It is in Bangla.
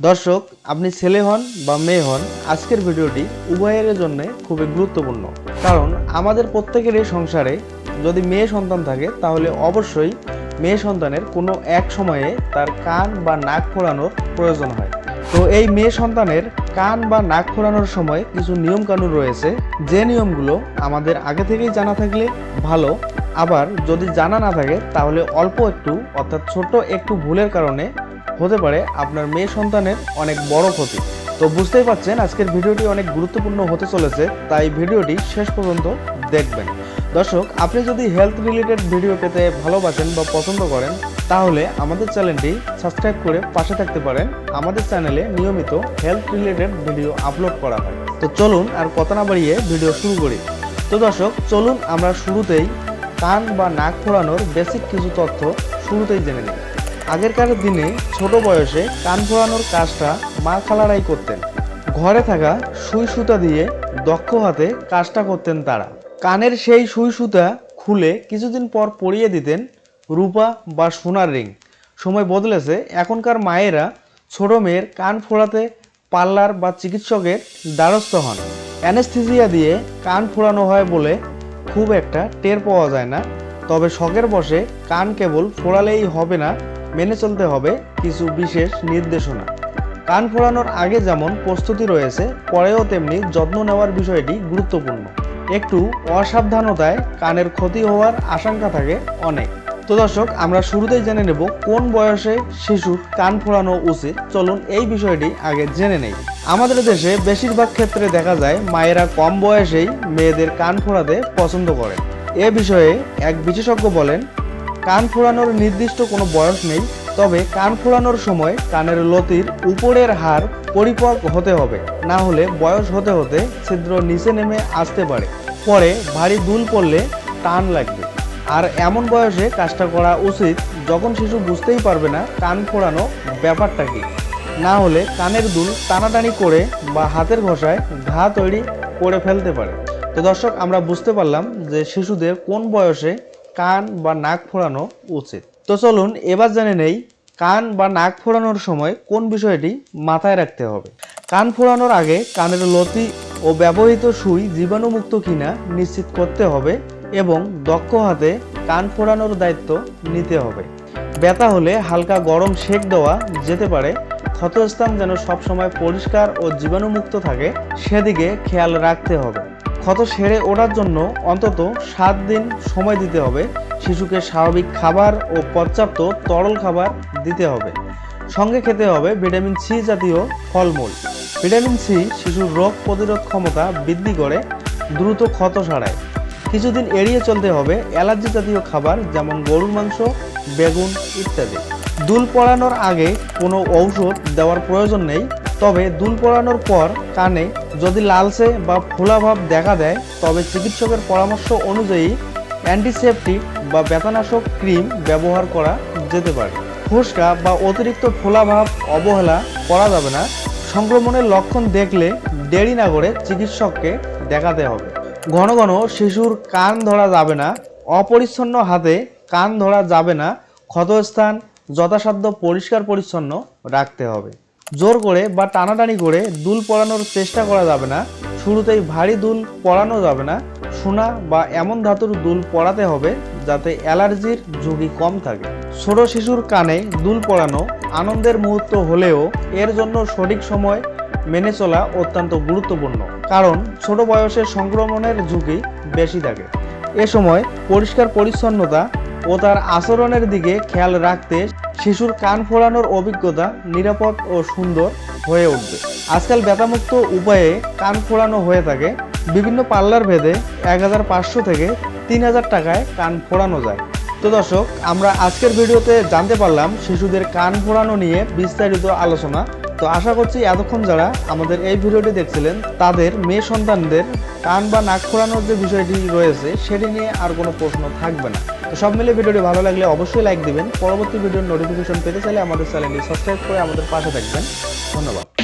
দর্শক, আপনি ছেলে হন বা মেয়ে হন, আজকের ভিডিওটি উভয়ের জন্য খুবই গুরুত্বপূর্ণ। কারণ আমাদের প্রত্যেকেরই সংসারে যদি মেয়ে সন্তান থাকে, তাহলে অবশ্যই মেয়ে সন্তানের কোনো এক সময়ে তার কান বা নাক ফোড়ানোর প্রয়োজন হয়। তো এই মেয়ে সন্তানের কান বা নাক ফোড়ানোর সময় কিছু নিয়ম কানুন রয়েছে। যে নিয়মগুলো আমাদের আগে থেকেই জানা থাকলে ভালো আবার যদি জানা না থাকে, তাহলে অল্প একটু, অর্থাৎ ছোট একটু ভুলের কারণে হতে পারে আপনার মেয়ে সন্তানের অনেক বড় ক্ষতি। তো বুঝতেই পারছেন, আজকের ভিডিওটি অনেক গুরুত্বপূর্ণ হতে চলেছে, তাই ভিডিওটি শেষ পর্যন্ত দেখবেন। দর্শক, আপনি যদি হেলথ রিলেটেড ভিডিও পেতে ভালোবাসেন বা পছন্দ করেন, তাহলে আমাদের চ্যানেলটি সাবস্ক্রাইব করে পাশে থাকতে পারেন। আমাদের চ্যানেলে নিয়মিত হেলথ রিলেটেড ভিডিও আপলোড করা হয়। তো চলুন আর কথা না বাড়িয়ে ভিডিও শুরু করি। তো দর্শক, চলুন আমরা শুরুতেই কান বা নাক ফোড়ানোর বেসিক কিছু তথ্য শুরুতেই জেনে নিই আগেরকার দিনে ছোট বয়সে কান ফোড়ানোর কাজটা মা খালারাই করতেন। ঘরে থাকা সুই সুতা দিয়ে দক্ষ হাতে কাজটা করতেন তারা। কানের সেই সুই সুতা খুলে কিছুদিন পর পরিয়ে দিতেন রূপা বা সোনার রিং। সময় বদলেছে, এখনকার মায়েরা ছোট মেয়ের কান ফোড়াতে পার্লার বা চিকিৎসকের দ্বারস্থ হন। অ্যানেস্থিজিয়া দিয়ে কান ফোড়ানো হয় বলে খুব একটা টের পাওয়া যায় না। তবে শখের বসে কান কেবল ফোড়ালেই হবে না, মেনে চলতে হবে কিছু বিশেষ নির্দেশনা। কান ফোড়ানোর আগে যেমন প্রস্তুতি রয়েছে, পরেও তেমনি যত্ন নেওয়ার বিষয়টি গুরুত্বপূর্ণ। একটু অসাবধানতায় কানের ক্ষতি হওয়ার আশঙ্কা থাকে অনেক। তো দর্শক, আমরা শুরুতেই জেনে নেব কোন বয়সে শিশুর কান ফোড়ানো উচিত। চলুন এই বিষয়টি আগে জেনে নেই। আমাদের দেশে বেশিরভাগ ক্ষেত্রে দেখা যায় মায়েরা কম বয়সেই মেয়েদের কান ফোড়াতে পছন্দ করেন। এ বিষয়ে এক বিশেষজ্ঞ বলেন, কান ফোড়ানোর নির্দিষ্ট কোনো বয়স নেই, তবে কান ফোড়ানোর সময় কানের লতির উপরের হার পরিপক হতে হবে। না হলে বয়স হতে হতে ছিদ্র নিচে নেমে আসতে পারে। পরে ভারী দুল পড়লে টান লাগবে। আর এমন বয়সে কাজটা করা উচিত যখন শিশু বুঝতেই পারবে না কান ফোড়ানো ব্যাপারটা কি। না হলে কানের দুল টানাটানি করে বা হাতের ঘষায় ঘা তৈরি করে ফেলতে পারে। তো দর্শক, আমরা বুঝতে পারলাম যে শিশুদের কোন বয়সে কান বা নাক ফোড়ানো উচিত। তো চলুন এবার জেনে নেই কান বা নাক ফোড়ানোর সময় কোন বিষয়টি মাথায় রাখতে হবে। কান ফোড়ানোর আগে কানের লতি ও ব্যবহৃত সুই জীবাণুমুক্ত কিনা নিশ্চিত করতে হবে এবং দক্ষ হাতে কান ফোড়ানোর দায়িত্ব নিতে হবে। ব্যথা হলে হালকা গরম সেক দেওয়া যেতে পারে। ক্ষতস্থান যেন সবসময় পরিষ্কার ও জীবাণুমুক্ত থাকে, সেদিকে খেয়াল রাখতে হবে। ক্ষত সেরে ওঠার জন্য অন্তত সাত দিন সময় দিতে হবে। শিশুকে স্বাভাবিক খাবার ও পর্যাপ্ত তরল খাবার দিতে হবে। সঙ্গে খেতে হবে ভিটামিন সি জাতীয় ফলমূল। ভিটামিন সি শিশুর রোগ প্রতিরোধ ক্ষমতা বৃদ্ধি করে, দ্রুত ক্ষত সারায়। কিছুদিন এড়িয়ে চলতে হবে অ্যালার্জি জাতীয় খাবার, যেমন গরুর মাংস, বেগুন ইত্যাদি। দুল পড়ানোর আগে কোনো ঔষধ দেওয়ার প্রয়োজন নেই, তবে দুল পড়ানোর পর কানে যদি লালচে বা ফোলাভাব দেখা দেয়, তবে চিকিৎসকের পরামর্শ অনুযায়ী অ্যান্টিসেপটিক বা ব্যথানাশক ক্রিম ব্যবহার করা যেতে পারে। ফুসকা বা অতিরিক্ত ফোলাভাব অবহেলা করা যাবে না। সংক্রমণের লক্ষণ দেখলে দেরি না করে চিকিৎসককে দেখাতে হবে। ঘন ঘন শিশুর কান ধরা যাবে না, অপরিচ্ছন্ন হাতে কান ধরা যাবে না, ক্ষতস্থান যথাসাধ্য পরিষ্কার পরিচ্ছন্ন রাখতে হবে। জোর করে বা টানাটানি করে দুল পড়ানোর চেষ্টা করা যাবে না, শুরুতেই ভারী দুল পরানো যাবে না, সোনা বা এমন ধাতুর দুল পড়াতে হবে যাতে অ্যালার্জির ঝুঁকি কম থাকে। ছোট শিশুর কানে দুল পরানো আনন্দের মুহূর্ত হলেও এর জন্য সঠিক সময় মেনে চলা অত্যন্ত গুরুত্বপূর্ণ, কারণ ছোট বয়সে সংক্রমণের ঝুঁকি বেশি থাকে। এ সময় পরিষ্কার পরিচ্ছন্নতা ও তার আচরণের দিকে খেয়াল রাখতে শিশুর কান ফোড়ানোর অভিজ্ঞতা নিরাপদ ও সুন্দর হয়ে উঠবে। আজকাল ব্যথামুক্ত উপায়ে কান ফোড়ানো হয়ে থাকে। বিভিন্ন পার্লার ভেদে এক হাজার পাঁচশো থেকে তিন হাজার টাকায় কান ফোড়ানো যায়। তো দর্শক, আমরা আজকের ভিডিওতে জানতে পারলাম শিশুদের কান ফোড়ানো নিয়ে বিস্তারিত আলোচনা। তো আশা করছি এতক্ষণ যারা আমাদের এই ভিডিওটি দেখছিলেন, তাদের মেয়ে সন্তানদের কান বা নাক ফোড়ানোর যে বিষয়টি রয়েছে, সেটি নিয়ে আর কোনো প্রশ্ন থাকবে না। তো সব মিলে ভিডিওটি ভালো লাগলে অবশ্যই লাইক দিবেন। পরবর্তী ভিডিওর নোটিফিকেশন পেতে চাইলে আমাদের চ্যানেলটি সাবস্ক্রাইব করে আমাদের পাশে থাকবেন। ধন্যবাদ।